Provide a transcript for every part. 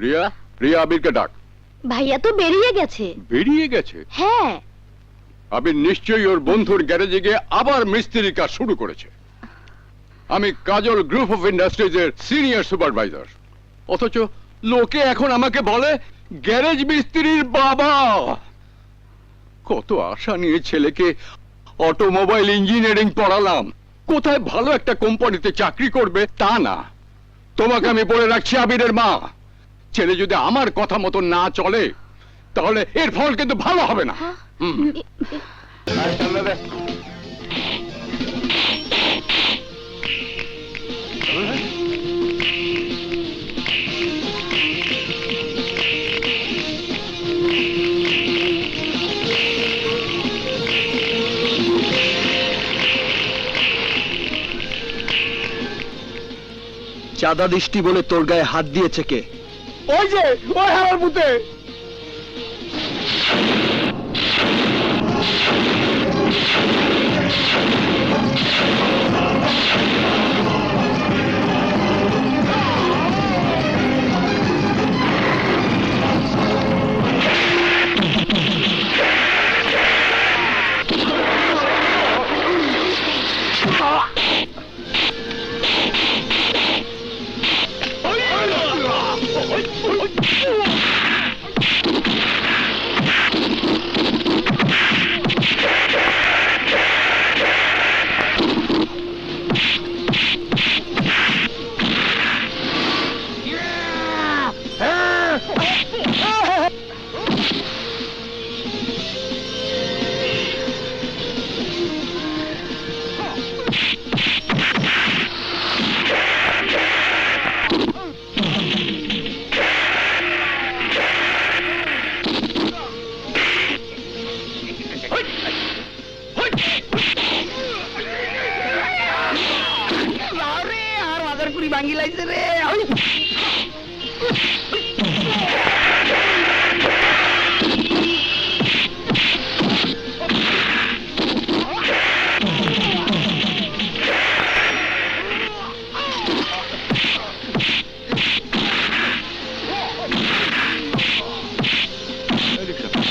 রিয়া রিয়া আবিরকে ডাক। ভাইয়া তো বেরিয়ে গেছে। বেরিয়ে গেছে? হ্যাঁ। আবির নিশ্চয়ই ওর বন্ধুর গ্যারেজে গিয়ে আবার মিস্ত্রি কাজ শুরু করেছে। আমি কাজল গ্রুপ অফ ইন্ডাস্ট্রিজের সিনিয়র সুপারভাইজার। অথচ লোকে এখন আমাকে বলে গ্যারেজ মিস্ত্রির বাবা। কত আশা নিয়ে ছেলেকে অটোমোবাইল ইঞ্জিনিয়ারিং পড়ালাম। কোথায় ভালো একটা কোম্পানিতে চাকরি করবে তা না। তোমাকে আমি বলে রাখছি আবিরের মা। ছেলে যদি আমার কথা মতো না চলে তাহলে এর ফল কিন্তু ভালো হবে না। হুম। চাঁদা দৃষ্টি বলে তোর গায়ে হাত দিয়েছে কে? ওই যে ওই হারার পুতে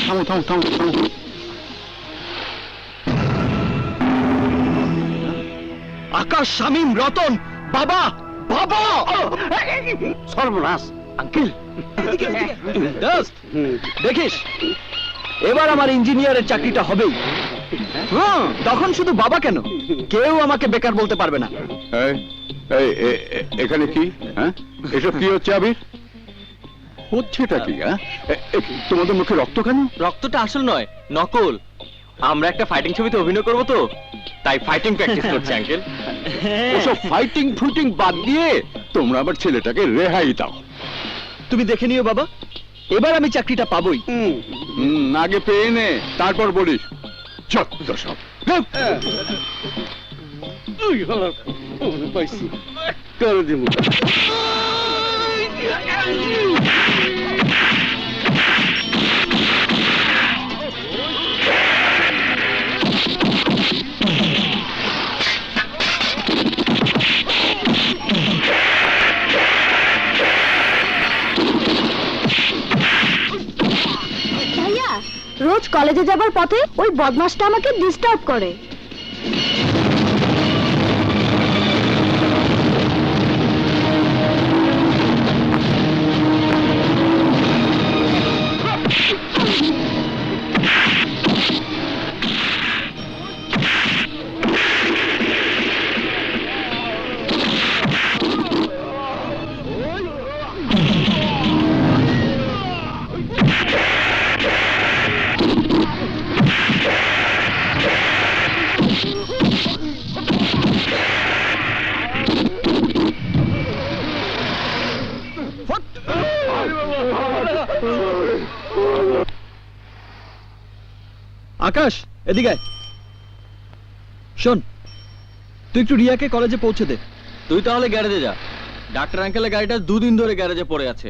থামো থামো থামো থামো। আকাশ শামীম রতন বাবা। বাবা! সর্বনাশ আঙ্কেল। দেখিস এবার আমার ইঞ্জিনিয়ারের চাকরিটা হবেই। হ্যাঁ তখন শুধু বাবা কেন? কেউ আমাকে বেকার বলতে পারবে না। এখানে কি? হ্যাঁ? এসব কি হচ্ছে আবির? হচ্ছেটা কি হ্যাঁ? তোমাদের মুখে রক্ত কেন? রক্তটা আসল নয় নকল। আমরা একটা ফাইটিং ছবিতে অভিনয় করব তো? তাই ফাইটিং প্র্যাকটিস করছি আঙ্কেল ওসব ফাইটিং ফুটিং বাদ দিয়ে তোমরা আমার ছেলেটাকে রেহাই দাও। তুমি দেখে নিও বাবা এবার আমি চাকরিটা পাবোই। হুম, আগে পেয়ে নে তারপর বলিস। চত্ব সব। পাইছি। করে দিব কলেজে যাবার পথে ওই বদমাসটা আমাকে ডিস্টার্ব করে। আকাশ এদিকে আয়। শোন তুই একটু রিয়াকে কলেজে পৌঁছে দে। তুই তাহলে গ্যারেজে যা। ডাক্তার আঙ্কেলের গাড়িটা দুদিন ধরে গ্যারেজে পড়ে আছে।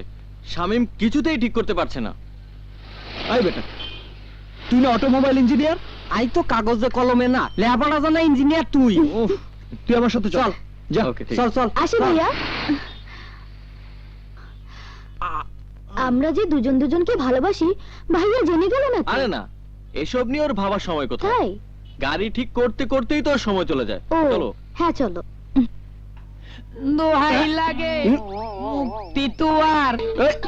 শামিম কিছুতেই ঠিক করতে পারছে না। আয় বেটা। তুই না অটোমোবাইল ইঞ্জিনিয়ার? আই তো কাগজে কলমে না লেবারা জানা ইঞ্জিনিয়ার তুই। উফ, তুই আমার সাথে চল। যা। ওকে ঠিক চল চল। আসি ভাইয়া। আমরা যে দুজন দুজনকে ভালোবাসি ভাইয়া জেনে গেল না আরে না এসব নিয়ে ওর ভাবার সময় কোথায়? তাই? গাড়ি ঠিক করতে করতেই তো ওর সময় চলে যায়। ও চলো। হ্যাঁ চলো। দোহাই লাগে। মুক্তি তোয়ার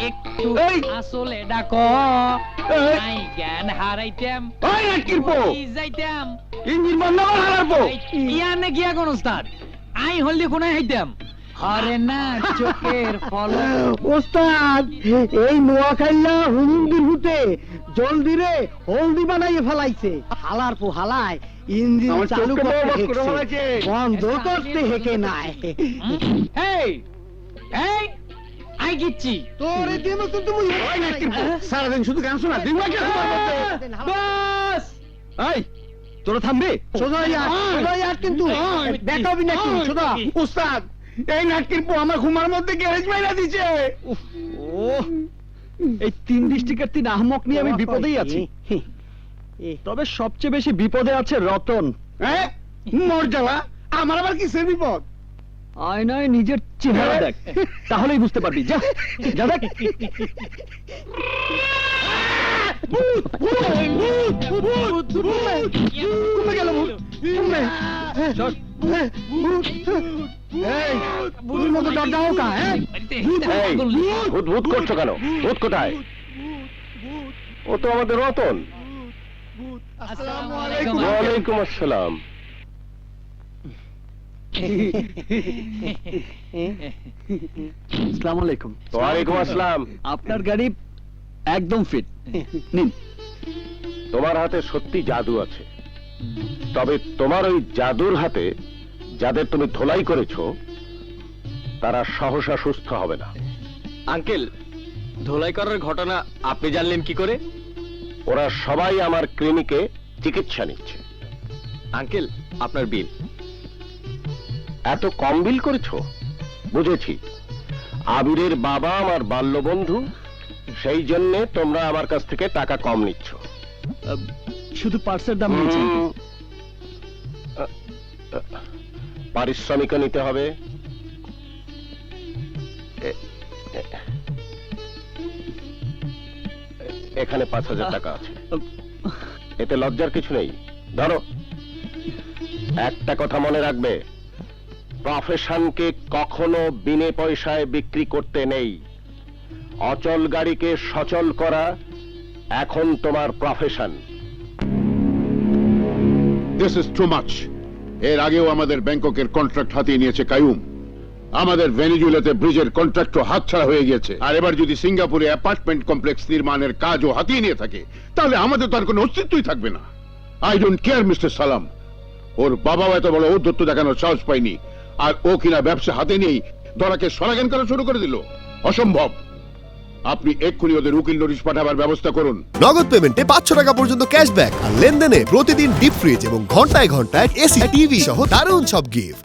একটু আসলে ডাকো। নাই জ্ঞান হারাইতাম। ওই পো কি যাইতাম। ইঞ্জিন বন্ধ কর পো ইয়া গিয়া কোন উস্তাদ আই হলদি কোনে হাইতাম হরে না চোখের ফল। ওস্তাদ এই নোয়াখাইলা হুমুন্দির হুতে জলদি রে হলদি বানাইয়ে ফেলাইছে। হালার পো হালায় ইঞ্জিন চালু করতে হেঁকছে। বন্ধ করতে হেকে নাই। এই এই আই গিচ্ছি। তোরে দিন তো তুমি ওই নাটকির সারাদিন শুধু গান শোনা বাস। এই তোরা থামবি? সোজা ইয়ার সোজা কিন্তু দেখাবি নাকি সোজা। উস্তাদ এই নাটকির পো আমার ঘুমার মধ্যে গ্যারেজ মাইরা দিছে। ও। এই তিন ডিস্ট্রিক্টের তিন আহমক নিয়ে আমি বিপদেই আছি। তবে সবচেয়ে বেশি বিপদে আছে রতন। হ্যাঁ মর জ্বালা আমার আবার কিসের বিপদ? আয়নায় নিজের চেহারা দেখ। তাহলেই বুঝতে পারবি। যা যা দেখ। কমে গেল ভূত কমে চল। এই ভূতের মতো ডর কা হ্যাঁ? এই ভূত ভূত করছ কেন? ভূত কোথায়? ও তো আমাদের রতন। আসসালামু আলাইকুম। ওয়ালাইকুম আসসালাম। আসসালামু আলাইকুম। ওয়ালাইকুম আসসালাম। আপনার গাড়ি একদম ফিট নিন। তোমার হাতে সত্যি জাদু আছে। তবে তোমার ওই জাদুর হাতে যাদের তুমি ধোলাই করেছ তারা সহসা সুস্থ হবে না। আঙ্কেল ধোলাই করার ঘটনা আপনি জানলেন কি করে? ওরা সবাই আমার ক্লিনিকে চিকিৎসা নিচ্ছে। আঙ্কেল আপনার বিল। এত কম বিল করেছ? বুঝেছি। আবিরের বাবা আমার বাল্য বন্ধু সেই জন্য তোমরা আমার কাছ থেকে টাকা কম নিচ্ছ। শুধু পার্সের দাম নিয়েছি পারিশ্রমিকও নিতে হবে। এখানে পাঁচ হাজার টাকা আছে। এতে লজ্জার কিছু নেই। ধরো একটা কথা মনে রাখবে। প্রফেশনকে কখনো বিনে পয়সায় বিক্রি করতে নেই। অচল গাড়িকে সচল করা এখন তোমার profession this is too much এর আগেও আমাদের ব্যাংককের কন্ট্রাক্ট হাতিয়ে নিয়েছে কায়ুম। আমাদের ভেনিজুয়েলাতে ব্রিজের কন্ট্রাক্টও হাতছাড়া হয়ে গেছে আর এবার যদি সিঙ্গাপুরে অ্যাপার্টমেন্ট কমপ্লেক্স নির্মাণের কাজও হাতিয়ে নিয়ে থাকে, তাহলে আমাদের তো আর কোনো অস্তিত্বই থাকবে না। আই ডোন্ট কেয়ার মিস্টার সালাম ওর বাবাও এত বড় ঔদ্ধত্য দেখানোর সাহস পায়নি। আর ও কিনা ব্যবসা হাতে নেই ধরাকে সরাগান করা শুরু করে দিল। অসম্ভব। আপনি এক্ষুনি ওদের উকিল নোটিশ পাঠাবার ব্যবস্থা করুন। নগদ পেমেন্টে পাঁচশো টাকা পর্যন্ত ক্যাশব্যাক আর লেনদেনে প্রতিদিন ডিপ ফ্রিজ এবং ঘন্টায় ঘন্টায় এসি, টিভি সহ দারুণ সব গিফট